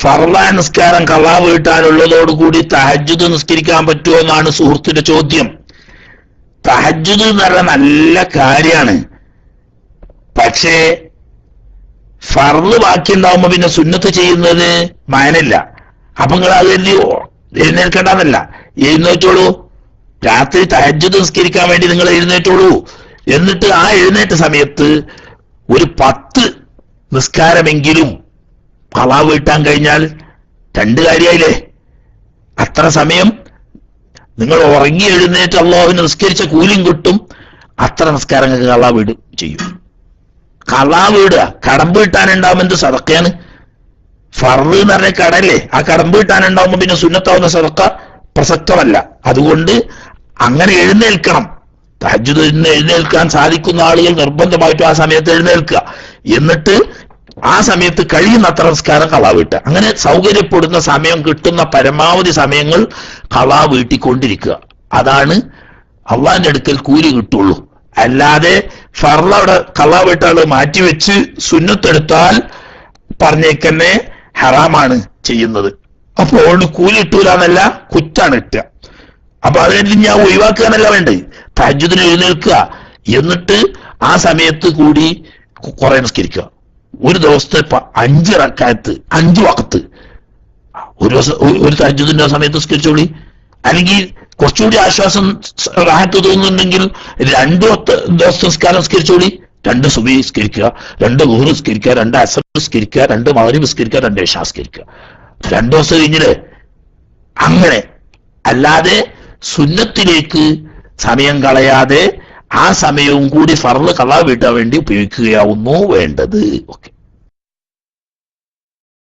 ഫർള നിസ്കാരം കള്ളാ വീട്ടാനുള്ളതോടുകൂടി തഹജ്ജുദ് നിസ്കരിക്കാൻ പറ്റുമോ എന്നാണ് സുഹൃത്തിന്റെ ചോദ്യം. തഹജ്ജുദ് എന്ന് പറഞ്ഞ നല്ല കാര്യമാണ്. പക്ഷേ ഫർൾ ബാക്കി ഉണ്ടാവുമ്പോ പിന്നെ സുന്നത്ത് ചെയ്യുന്നത് മയനില്ല അപ്പൊ നിങ്ങൾ അത് എന്തെയോ എഴുന്നേൽക്കേണ്ടതല്ല. എഴുന്നേറ്റോളൂ. രാത്രി തഹജ്ജുദ് നിസ്കരിക്കാൻ വേണ്ടി നിങ്ങൾ എഴുന്നേറ്റോളൂ. എന്നിട്ട് ആ എഴുന്നേറ്റ സമയത്ത് ഒരു പത്ത് നിസ്കാരമെങ്കിലും കളാ വീട്ടാൻ കഴിഞ്ഞാൽ രണ്ട് കാര്യമായില്ലേ അത്ര സമയം നിങ്ങൾ ഉറങ്ങി എഴുന്നേറ്റ് അള്ളാഹുവിന് നിസ്കരിച്ച കൂലിയും കിട്ടും. അത്ര നിസ്കാരങ്ങൾക്ക് കളാ വീട് ചെയ്യും. കളാ വീടുക കടമ്പ് കിട്ടാനുണ്ടാവുമ്പോൾ എന്ത് സതക്കയാണ് ഫർദ് എന്ന് പറഞ്ഞ കടല്ലേ ആ കടമ്പ് കിട്ടാനുണ്ടാവുമ്പോ പിന്നെ സുന്നത്താവുന്ന സതക്ക പ്രസക്തമല്ല. അതുകൊണ്ട് അങ്ങനെ എഴുന്നേൽക്കണം. തഹജ്ജുദ് എഴുന്നേൽക്കാൻ സാധിക്കുന്ന ആളുകൾ നിർബന്ധമായിട്ടും ആ സമയത്ത് എഴുന്നേൽക്കുക. എന്നിട്ട് ആ സമയത്ത് കഴിയുന്നത്ര നിസ്കാരം കളാ അങ്ങനെ സൗകര്യപ്പെടുന്ന സമയം കിട്ടുന്ന പരമാവധി സമയങ്ങൾ കളാ വീട്ടിക്കൊണ്ടിരിക്കുക. അതാണ് അള്ളാന്റെ അടുക്കൽ കൂലി കിട്ടുള്ളൂ. അല്ലാതെ ഫർളവിടെ കളാ വീട്ടാൾ മാറ്റിവെച്ച് സുന്നത്തെടുത്താൽ പറഞ്ഞേക്കന്നെ ഹറാമാണ് ചെയ്യുന്നത്. അപ്പോൾ കൂലി കിട്ടൂലെന്നല്ല കുറ്റാണ് കിട്ടുക. അപ്പൊ അതിനെ ഞാൻ ഒഴിവാക്കുക എന്നല്ല വേണ്ടേ തജ്ജുദിന് എഴുന്നേൽക്കുക. എന്നിട്ട് ആ സമയത്ത് കൂടി കുറെ നിസ്കരിക്കുക. ഒരു ദിവസത്തെ അഞ്ച് റക്കായത്ത് അഞ്ച് വക്കത്ത് ഒരു ദിവസം ഒരു- തജ്ജുദിന്റെ സമയത്ത് സ്കരിച്ചോളി അല്ലെങ്കിൽ കുറച്ചുകൂടി ആശ്വാസം റാഹത്ത് തോന്നുന്നുണ്ടെങ്കിൽ രണ്ട് ദിവസം നിസ്കാരം സ്കരിച്ചോളി രണ്ട് സുബി സ്കരിക്കുക രണ്ട് ഗുഹർ സ്കരിക്കുക രണ്ട് അസർ സ്കരിക്കുക രണ്ട് മകരി വിസ്കരിക്കുക രണ്ട് ഏഷാ സ്കരിക്കുക രണ്ടു ദിവസം കഴിഞ്ഞില്ലേ അങ്ങനെ അല്ലാതെ സുന്നത്തിലേക്ക് സമയം കളയാതെ ആ സമയവും കൂടി ഫർൾ കളാ വീട്ടാൻ വേണ്ടി ഉപയോഗിക്കുകയാവുന്നു വേണ്ടത്. ഓക്കെ.